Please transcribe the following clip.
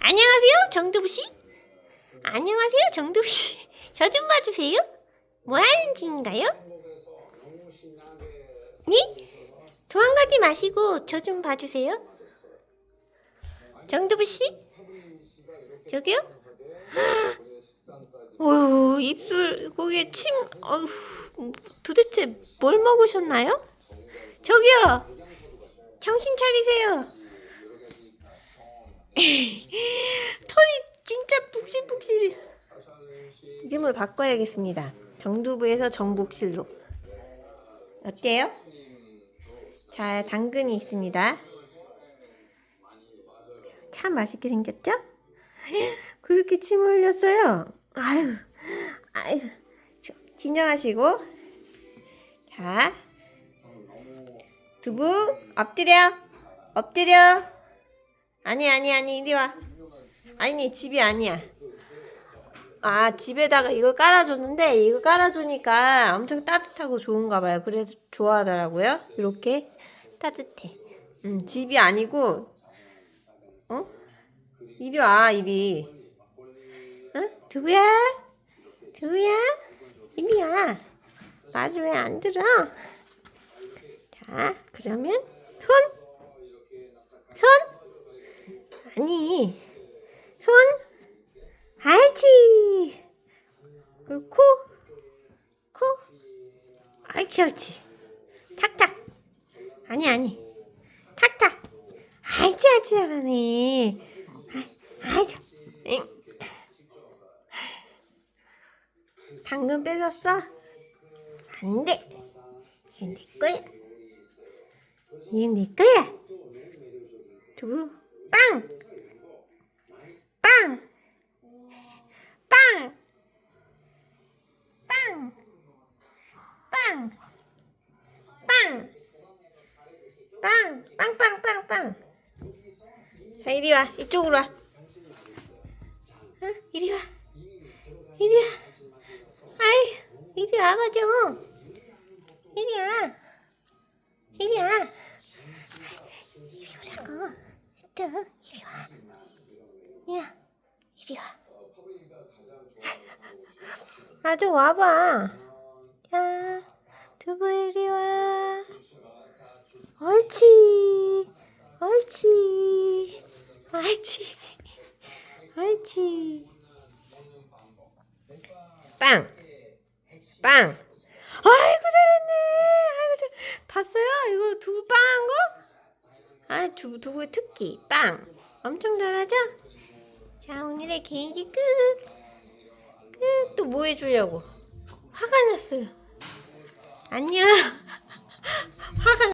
안녕하세요, 정두부씨. 안녕하세요, 정두부씨. 저 좀 봐주세요. 뭐 하는 중인가요? 네? 도망가지 마시고 저 좀 봐주세요. 정두부씨? 저기요? 어휴, 입술, 거기에 침, 어휴, 도대체 뭘 먹으셨나요? 저기요! 정신 차리세요! 털이 진짜 푹실푹실. 이름을 바꿔야겠습니다. 정두부에서 정복실로. 어때요? 자, 당근이 있습니다. 참 맛있게 생겼죠? 그렇게 침 흘렸어요. 아유, 아유, 저, 진정하시고. 자, 두부 엎드려, 엎드려. 아니 아니 아니 이리 와. 아니 집이 아니야. 아 집에다가 이걸 깔아줬는데 이거 깔아주니까 엄청 따뜻하고 좋은가 봐요. 그래서 좋아하더라고요. 이렇게 따뜻해. 음 집이 아니고 어? 이리 와 이리. 응? 두부야? 두부야? 이리 와. 말을 왜 안 들어? 자 그러면 손. 손. 아니 손 알지 그리고 코, 코 알지 알지 탁탁 아니 아니 탁탁 알지 알지 잘하네 아, 알지 엥. 당근 뺏었어? 안돼 이건 내 거야 이건 내 거야 두부 빵! 빵! 빵! 빵! 빵! 빵! 빵! 빵! 빵! 빵! 빵! 자, 이리 와. 이쪽으로 와. 응? 이리 와. 이리 와. 아이, 이리 와가지고. 이리 와. 이리 와. 이리 오라고. 또 이리 와. 야, 이리 와. 아, 좀 와봐. 야, 두부 이리 와. 옳지. 옳지. 옳지. 옳지. 빵. 빵. 아이고 잘했네. 아이고 잘. 봤어요? 이거 두부 빵한 거? 아, 두부 두부의 특기 빵. 엄청 잘하죠? 자, 오늘의 개인기 끝. 끝. 또 뭐 해주려고? 화가 났어요. 안녕. 화가